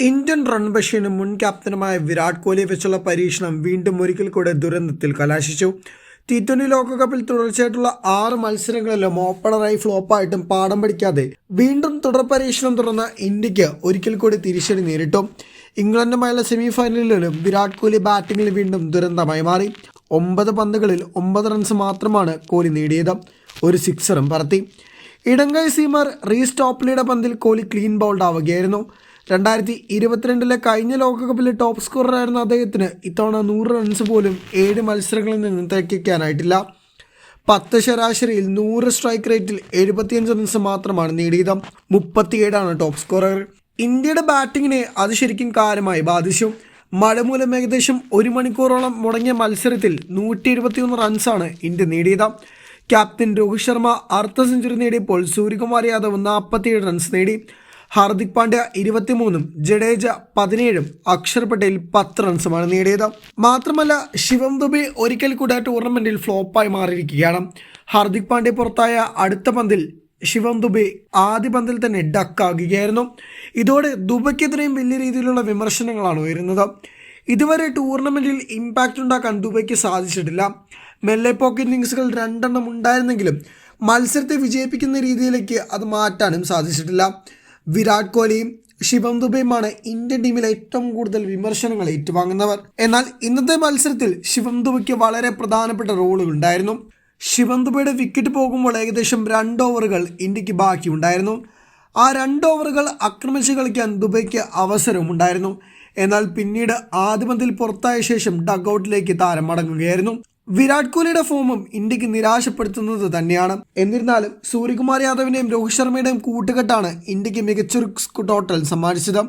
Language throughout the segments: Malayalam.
ഇന്ത്യൻ റൺ ബഷീനും മുൻ ക്യാപ്റ്റനുമായ വിരാട് കോഹ്ലിയെ വെച്ചുള്ള പരീക്ഷണം വീണ്ടും ഒരിക്കൽ കൂടെ ദുരന്തത്തിൽ കലാശിച്ചു. ടി ട്വന്റി ലോകകപ്പിൽ തുടർച്ചയായിട്ടുള്ള ആറ് മത്സരങ്ങളിലും ഓപ്പണറായി ഫ്ലോപ്പായിട്ടും പാഠം പഠിക്കാതെ വീണ്ടും തുടർ പരീക്ഷണം തുടർന്ന ഇന്ത്യയ്ക്ക് ഒരിക്കൽ കൂടി തിരിച്ചടി നേരിട്ടു. ഇംഗ്ലണ്ടുമായുള്ള സെമി ഫൈനലിലും വിരാട് കോഹ്ലി ബാറ്റിംഗിൽ വീണ്ടും ദുരന്തമായി മാറി. ഒമ്പത് പന്തുകളിൽ ഒമ്പത് റൺസ് മാത്രമാണ് കോഹ്ലി നേടിയത്. ഒരു സിക്സറും പറത്തി. ഇടങ്കൈ സീമർ റീസ് പന്തിൽ കോഹ്ലി ക്ലീൻ ബൗൾഡ് ആവുകയായിരുന്നു. രണ്ടായിരത്തി ഇരുപത്തിരണ്ടിലെ കഴിഞ്ഞ ലോകകപ്പിലെ ടോപ്പ് സ്കോററായിരുന്ന അദ്ദേഹത്തിന് ഇത്തവണ നൂറ് റൺസ് പോലും ഏഴ് മത്സരങ്ങളിൽ നിന്ന് തികയ്ക്കാനായിട്ടില്ല പത്ത് ശരാശരിയിൽ നൂറ് സ്ട്രൈക്ക് റേറ്റിൽ എഴുപത്തിയഞ്ച് റൺസ് മാത്രമാണ് നേടിയത്. മുപ്പത്തിയേഴാണ് ടോപ്പ് സ്കോറർ. ഇന്ത്യയുടെ ബാറ്റിങ്ങിനെ അത് ശരിക്കും കാര്യമായി ബാധിച്ചു. മഴ മൂലം ഏകദേശം ഒരു മണിക്കൂറോളം മുടങ്ങിയ മത്സരത്തിൽ നൂറ്റി ഇരുപത്തിയൊന്ന് റൺസാണ് ഇന്ത്യ നേടിയത്. ക്യാപ്റ്റൻ രോഹിത് ശർമ്മ അർദ്ധ സെഞ്ചുറി നേടിയപ്പോൾ സൂര്യകുമാർ യാദവ് നാൽപ്പത്തിയേഴ് റൺസ് നേടി. ഹാർദിക് പാണ്ഡ്യ ഇരുപത്തിമൂന്നും ജഡേജ പതിനേഴും അക്ഷർ പട്ടേൽ പത്ത് റൺസുമാണ് നേടിയത്. മാത്രമല്ല ശിവം ദുബെ ഒരിക്കൽ കൂടെ ടൂർണമെന്റിൽ ഫ്ലോപ്പായി മാറിയിരിക്കുകയാണ്. ഹാർദിക് പാണ്ഡ്യ പുറത്തായ അടുത്ത പന്തിൽ ശിവം ദുബെ ആദ്യ പന്തിൽ തന്നെ ഡക്കാകുകയായിരുന്നു. ഇതോടെ ദുബയ്ക്കെതിരെയും വലിയ രീതിയിലുള്ള വിമർശനങ്ങളാണ് ഉയരുന്നത്. ഇതുവരെ ടൂർണമെന്റിൽ ഇമ്പാക്റ്റ് ഉണ്ടാക്കാൻ ദുബൈക്ക് സാധിച്ചിട്ടില്ല. മെല്ലെ പോക്കറ്റ് ഇന്നിങ്സുകൾ രണ്ടെണ്ണം ഉണ്ടായിരുന്നെങ്കിലും മത്സരത്തെ വിജയിപ്പിക്കുന്ന രീതിയിലേക്ക് അത് മാറ്റാനും സാധിച്ചിട്ടില്ല. വിരാട് കോഹ്ലിയും ശിവം ദുബെയുമാണ് ഇന്ത്യൻ ടീമിൽ ഏറ്റവും കൂടുതൽ വിമർശനങ്ങൾ ഏറ്റുവാങ്ങുന്നവർ. എന്നാൽ ഇന്നത്തെ മത്സരത്തിൽ ശിവം ദുബയ്ക്ക് വളരെ പ്രധാനപ്പെട്ട റോളുകൾ ഉണ്ടായിരുന്നു. ശിവം ദുബയുടെ വിക്കറ്റ് പോകുമ്പോൾ ഏകദേശം രണ്ട് ഓവറുകൾ ഇന്ത്യയ്ക്ക് ബാക്കിയുണ്ടായിരുന്നു. ആ രണ്ട് ഓവറുകൾ ആക്രമിച്ച് കളിക്കാൻ ദുബൈക്ക് അവസരമുണ്ടായിരുന്നു എന്നാൽ പിന്നീട് ആദ്യമതിൽ പുറത്തായ ശേഷം ഡഗ്ഔട്ടിലേക്ക് താരം മടങ്ങുകയായിരുന്നു വിരാട് കോഹ്ലിയുടെ ഫോമും ഇന്ത്യയ്ക്ക് നിരാശപ്പെടുത്തുന്നത് തന്നെയാണ്. എന്നിരുന്നാലും സൂര്യകുമാർ യാദവിന്റെയും രോഹിത് ശർമ്മയുടെയും കൂട്ടുകെട്ടാണ് ഇന്ത്യയ്ക്ക് മികച്ചൊരു ടോട്ടൽ സമ്മാനിച്ചത്.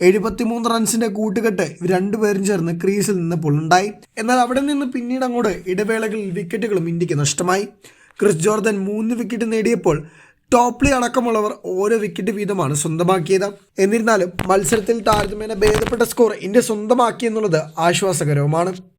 എഴുപത്തിമൂന്ന് റൺസിന്റെ കൂട്ടുകെട്ട് രണ്ടുപേരും ചേർന്ന് ക്രീസിൽ നിന്ന് ഉണ്ടായി. എന്നാൽ അവിടെ നിന്ന് പിന്നീട് അങ്ങോട്ട് ഇടവേളകളിൽ വിക്കറ്റുകളും ഇന്ത്യയ്ക്ക് നഷ്ടമായി. ക്രിസ് ജോർദൻ മൂന്ന് വിക്കറ്റ് നേടിയപ്പോൾ ടോപ്ലി അടക്കമുള്ളവർ ഓരോ വിക്കറ്റ് വീതമാണ് സ്വന്തമാക്കിയത്. എന്നിരുന്നാലും മത്സരത്തിൽ താരതമ്യേന ഭേദപ്പെട്ട സ്കോർ ഇന്ത്യ സ്വന്തമാക്കിയെന്നുള്ളത് ആശ്വാസകരവുമാണ്.